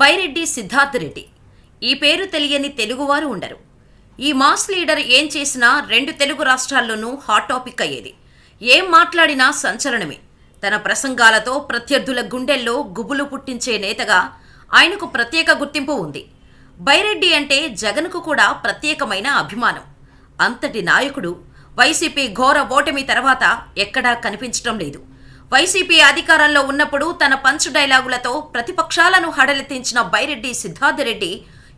బైరెడ్డి సిద్ధార్థ్ రెడ్డి. ఈ పేరు తెలియని తెలుగువారు ఉండరు. ఈ మాస్ లీడర్ ఏం చేసినా రెండు తెలుగు రాష్ట్రాల్లోనూ హాట్ టాపిక్ అయ్యేది. ఏం మాట్లాడినా సంచలనమే. తన ప్రసంగాలతో ప్రత్యర్థుల గుండెల్లో గుబులు పుట్టించే నేతగా ఆయనకు ప్రత్యేక గుర్తింపు ఉంది. బైరెడ్డి అంటే జగన్కు కూడా ప్రత్యేకమైన అభిమానం. అంతటి నాయకుడు వైసీపీ ఘోర ఓటమి తర్వాత ఎక్కడా కనిపించడం లేదు. వైసీపీ అధికారంలో ఉన్నప్పుడు తన పంచ్ డైలాగులతో ప్రతిపక్షాలను హడలెత్తించిన బైరెడ్డి సిద్ధార్థ రెడ్డి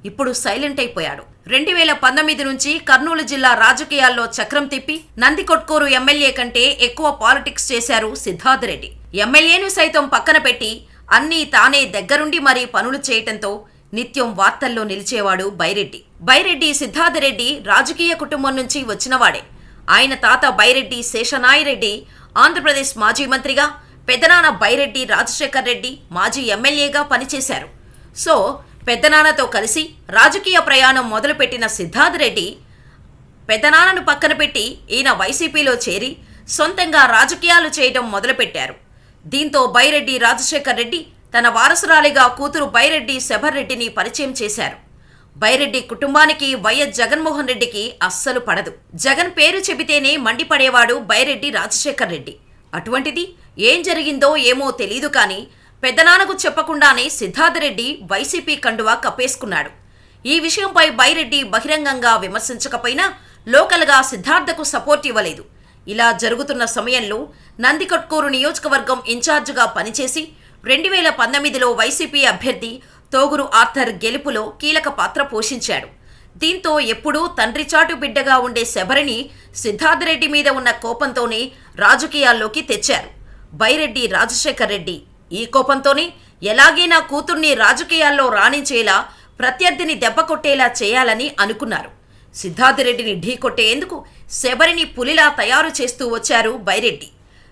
ఇప్పుడు సైలెంట్ అయిపోయాడు. రెండు వేల పంతొమ్మిది నుంచి కర్నూలు జిల్లా రాజకీయాల్లో చక్రం తిప్పి నందికొట్కూరు ఎమ్మెల్యే కంటే ఎక్కువ పాలిటిక్స్ చేశారు సిద్ధార్థ రెడ్డి ఎమ్మెల్యేను సైతం పక్కన పెట్టి అన్నీ తానే దగ్గరుండి మరీ పనులు చేయటంతో నిత్యం వార్తల్లో నిలిచేవాడు బైరెడ్డి. బైరెడ్డి సిద్ధార్థ రెడ్డి రాజకీయ కుటుంబం నుంచి వచ్చినవాడే. ఆయన తాత బైరెడ్డి శేషనాయిరెడ్డి ఆంధ్రప్రదేశ్ మాజీ మంత్రిగా పెదనాన్న బైరెడ్డి రాజశేఖర్ రెడ్డి మాజీ ఎమ్మెల్యేగా పనిచేశారు. సో పెద్దనాన్నతో కలిసి రాజకీయ ప్రయాణం మొదలుపెట్టిన సిద్ధార్థ్ రెడ్డి పెద్దనాన్నను పక్కన పెట్టి ఈయన వైసీపీలో చేరి సొంతంగా రాజకీయాలు చేయడం మొదలుపెట్టారు. దీంతో బైరెడ్డి రాజశేఖర్ రెడ్డి తన వారసురాలిగా కూతురు బైరెడ్డి శబర్ రెడ్డిని పరిచయం చేశారు. బైరెడ్డి కుటుంబానికి వైఎస్ జగన్మోహన్ రెడ్డికి అస్సలు పడదు. జగన్ పేరు చెబితేనే మండిపడేవాడు బైరెడ్డి రాజశేఖర్ రెడ్డి. అటువంటిది ఏం జరిగిందో ఏమో తెలీదు కానీ పెద్దనాన్నకు చెప్పకుండానే సిద్ధార్థ రెడ్డి వైసీపీ కండువా కప్పేసుకున్నాడు. ఈ విషయంపై బైరెడ్డి బహిరంగంగా విమర్శించకపోయినా లోకల్గా సిద్ధార్థకు సపోర్ట్ ఇవ్వలేదు. ఇలా జరుగుతున్న సమయంలో నందికొట్కూరు నియోజకవర్గం ఇన్ఛార్జిగా పనిచేసి రెండు వేల పంతొమ్మిదిలో వైసీపీ అభ్యర్థి తోగురు ఆర్థర్ గెలుపులో కీలక పాత్ర పోషించాడు. దీంతో ఎప్పుడూ తండ్రి చాటు బిడ్డగా ఉండే శబరిని సిద్ధార్థ రెడ్డి మీద ఉన్న కోపంతోనే రాజకీయాల్లోకి తెచ్చారు. బైరెడ్డి రాజశేఖర్ రెడ్డి ఈ కోపంతోనే ఎలాగైనా కూతుర్ని రాజకీయాల్లో రాణించేలా ప్రత్యర్థిని దెబ్బ కొట్టేలా చేయాలని అనుకున్నారు. సిద్ధార్థరెడ్డిని ఢీకొట్టేందుకు శబరిని పులిలా తయారు చేస్తూ వచ్చారు బైరెడ్డి.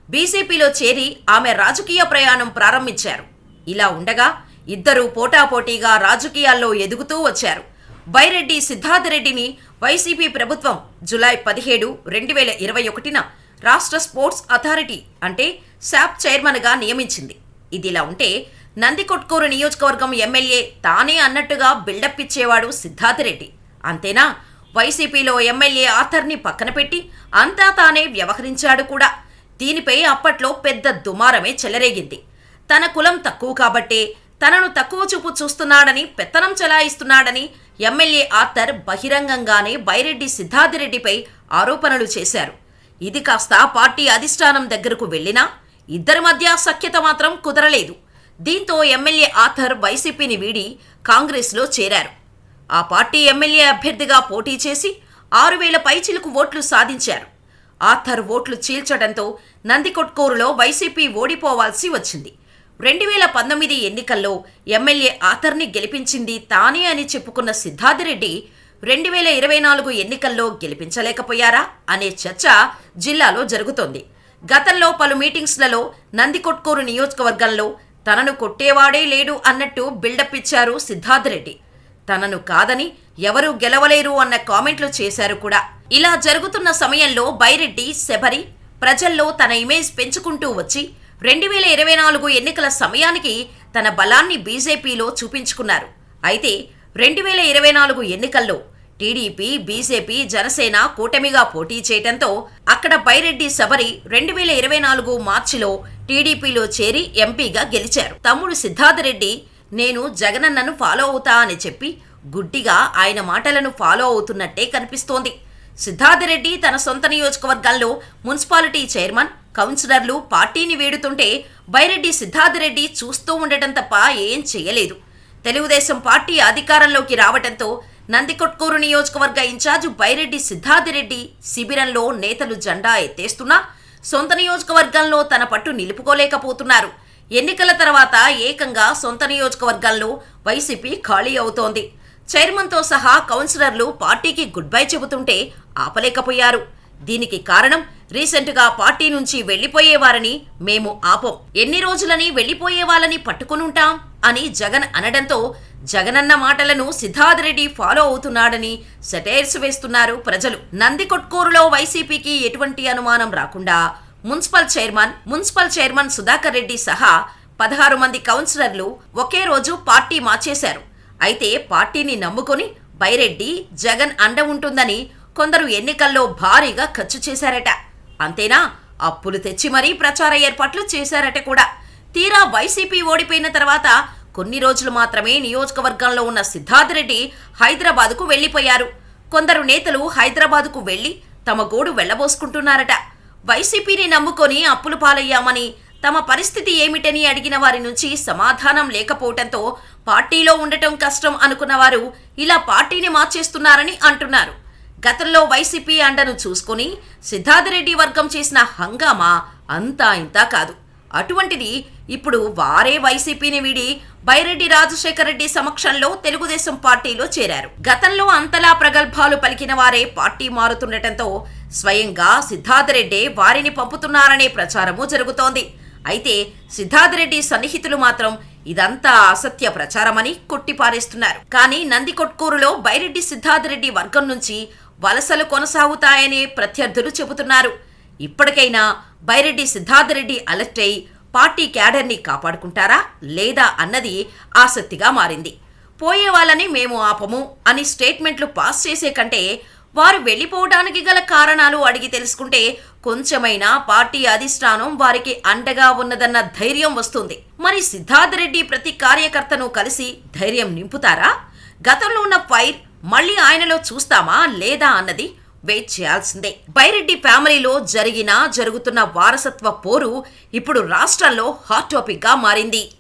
బీజేపీలో చేరి ఆమె రాజకీయ ప్రయాణం ప్రారంభించారు. ఇలా ఉండగా ఇద్దరూ పోటాపోటీగా రాజకీయాల్లో ఎదుగుతూ వచ్చారు. బైరెడ్డి సిద్ధార్థరెడ్డిని వైసీపీ ప్రభుత్వం జులై పదిహేడు రెండు వేల ఇరవై ఒకటిన రాష్ట్ర స్పోర్ట్స్ అథారిటీ అంటే శాప్ చైర్మన్గా నియమించింది. ఇదిలా ఉంటే నందికొట్కూరు నియోజకవర్గం ఎమ్మెల్యే తానే అన్నట్టుగా బిల్డప్ ఇచ్చేవాడు సిద్ధార్థరెడ్డి. అంతేనా? వైసీపీలో ఎమ్మెల్యే ఆథర్ని పక్కన పెట్టి అంతా తానే వ్యవహరించాడు కూడా. దీనిపై అప్పట్లో పెద్ద దుమారమే చెలరేగింది. తన కులం తక్కువ కాబట్టే తనను తక్కువ చూపు చూస్తున్నాడని పెత్తనం చెలాయిస్తున్నాడని ఎమ్మెల్యే ఆర్థర్ బహిరంగంగానే బైరెడ్డి సిద్ధార్థిరెడ్డిపై ఆరోపణలు చేశారు. ఇది కాస్త పార్టీ అధిష్టానం దగ్గరకు వెళ్ళినా ఇద్దరి మధ్య సఖ్యత మాత్రం కుదరలేదు. దీంతో ఎమ్మెల్యే ఆథర్ వైసీపీని వీడి కాంగ్రెస్లో చేరారు. ఆ పార్టీ ఎమ్మెల్యే అభ్యర్థిగా పోటీ చేసి ఆరు వేల పైచిలకు ఓట్లు సాధించారు. ఆథర్ ఓట్లు చీల్చడంతో నందికొట్కూరులో వైసీపీ ఓడిపోవాల్సి వచ్చింది. రెండు వేల పంతొమ్మిది ఎన్నికల్లో ఎమ్మెల్యే ఆథర్ని గెలిపించింది తానే అని చెప్పుకున్న సిద్ధార్థిరెడ్డి రెండు వేల ఇరవై నాలుగు ఎన్నికల్లో గెలిపించలేకపోయారా అనే చర్చ జిల్లాలో జరుగుతోంది. గతంలో పలు మీటింగ్స్లలో నందికొట్కూరు నియోజకవర్గంలో తనను కొట్టేవాడే లేడు అన్నట్టు బిల్డప్ ఇచ్చారు సిద్ధార్థరెడ్డి. తనను కాదని ఎవరూ గెలవలేరు అన్న కామెంట్లు చేశారు కూడా. ఇలా జరుగుతున్న సమయంలో బైరెడ్డి శబరి ప్రజల్లో తన ఇమేజ్ పెంచుకుంటూ వచ్చి రెండు వేల ఇరవై నాలుగు ఎన్నికల సమయానికి తన బలాన్ని బీజేపీలో చూపించుకున్నారు. అయితే రెండు వేల ఇరవై నాలుగు ఎన్నికల్లో టీడీపీ బీజేపీ జనసేన కూటమిగా పోటీ చేయడంతో అక్కడ బైరెడ్డి శబరి రెండు వేల ఇరవై నాలుగు మార్చిలో టీడీపీలో చేరి ఎంపీగా గెలిచారు. తమ్ముడు సిద్ధార్థరెడ్డి నేను జగనన్నను ఫాలో అవుతా అని చెప్పి గుడ్డిగా ఆయన మాటలను ఫాలో అవుతున్నట్టే కనిపిస్తోంది. సిద్ధార్థరెడ్డి తన సొంత నియోజకవర్గాల్లో మున్సిపాలిటీ చైర్మన్ కౌన్సిలర్లు పార్టీని వీడుతుంటే బైరెడ్డి సిద్ధార్థరెడ్డి చూస్తూ ఉండటం తప్ప ఏం చేయలేదు. తెలుగుదేశం పార్టీ అధికారంలోకి రావడంతో నందికొట్కూరు నియోజకవర్గ ఇన్ఛార్జ్ బైరెడ్డి సిద్ధార్థరెడ్డి శిబిరంలో నేతలు జెండా ఎత్తేస్తున్నా సొంత నియోజకవర్గంలో తన పట్టు నిలుపుకోలేకపోతున్నారు. ఎన్నికల తర్వాత ఏకంగా సొంత నియోజకవర్గంలో వైసీపీ ఖాళీ అవుతోంది. చైర్మన్తో సహా కౌన్సిలర్లు పార్టీకి గుడ్ బై చెబుతుంటే ఆపలేకపోయారు. దీనికి కారణం రీసెంట్గా పార్టీ నుంచి వెళ్ళిపోయేవారని మేము ఆపం. ఎన్ని రోజులని వెళ్ళిపోయే వాళ్ళని పట్టుకునుంటాం అని జగన్ అనడంతో జగనన్న మాటలను సిద్ధార్థరెడ్డి ఫాలో అవుతున్నాడని సెటైర్స్ వేస్తున్నారు ప్రజలు. నందికొట్కూరులో వైసీపీకి ఎటువంటి అనుమానం రాకుండా municipal chairman municipal chairman Sudhakar Reddy సహా పదహారు మంది కౌన్సిలర్లు ఒకే రోజు పార్టీ మార్చేశారు. అయితే పార్టీని నమ్ముకొని బైరెడ్డి జగన్ అండ ఉంటుందని కొందరు ఎన్నికల్లో భారీగా ఖర్చు చేశారట. అంతేనా? అప్పులు తెచ్చి మరీ ప్రచార ఏర్పాట్లు చేశారట కూడా. తీరా వైసీపీ ఓడిపోయిన తర్వాత కొన్ని రోజులు మాత్రమే నియోజకవర్గంలో ఉన్న సిద్ధార్థ రెడ్డి హైదరాబాదుకు వెళ్ళిపోయారు కొందరు నేతలు హైదరాబాదుకు వెళ్ళి తమ గోడు వెళ్ళబోసుకుంటున్నారట వైసీపీని నమ్ముకొని అప్పులు పాలయ్యామని తమ పరిస్థితి ఏమిటని అడిగిన వారి నుంచి సమాధానం లేకపోవటంతో పార్టీలో ఉండటం కష్టం అనుకున్న వారు ఇలా పార్టీని మార్చేస్తున్నారని అంటున్నారు. గతంలో వైసీపీ అండను చూసుకుని సిద్ధార్థరెడ్డి వర్గం చేసిన హంగామా అంతా ఇంతా కాదు. అటువంటిది ఇప్పుడు వారే వైసీపీని వీడి బైరెడ్డి రాజశేఖర రెడ్డి సమక్షంలో తెలుగుదేశం పార్టీలో చేరారు. గతంలో అంతలా ప్రగల్భాలు పలికిన వారే పార్టీ మారుతుండటంతో స్వయంగా సిద్ధార్థరెడ్డి వారిని పంపుతున్నారనే ప్రచారము జరుగుతోంది. అయితే సిద్ధార్థరెడ్డి సన్నిహితులు మాత్రం ఇదంతా అసత్య ప్రచారమని కొట్టిపారేస్తున్నారు. కానీ నందికొట్కూరులో బైరెడ్డి సిద్ధార్థరెడ్డి వర్గం నుంచి వలసలు కొనసాగుతాయని ప్రత్యర్థులు చెబుతున్నారు. ఇప్పటికైనా బైరెడ్డి సిద్ధార్థరెడ్డి అలర్ట్ అయి పార్టీ క్యాడర్ని కాపాడుకుంటారా లేదా అన్నది ఆసక్తిగా మారింది. పోయే వాళ్ళని మేము ఆపము అని స్టేట్మెంట్లు పాస్ చేసే కంటే వారు వెళ్ళిపోవడానికి గల కారణాలు అడిగి తెలుసుకుంటే కొంచెమైనా పార్టీ అధిష్టానం వారికి అండగా ఉన్నదన్న ధైర్యం వస్తుంది. మరి సిద్ధార్థ రెడ్డి ప్రతి కార్యకర్తను కలిసి ధైర్యం నింపుతారా? గతంలో ఉన్న ఫైర్ మళ్ళీ ఆయనలో చూస్తామా లేదా అన్నది వెయిట్ చేయాల్సిందే. బైరెడ్డి ఫ్యామిలీలో జరిగిన జరుగుతున్న వారసత్వ పోరు ఇప్పుడు రాష్ట్రంలో హాట్ టాపిక్గా మారింది.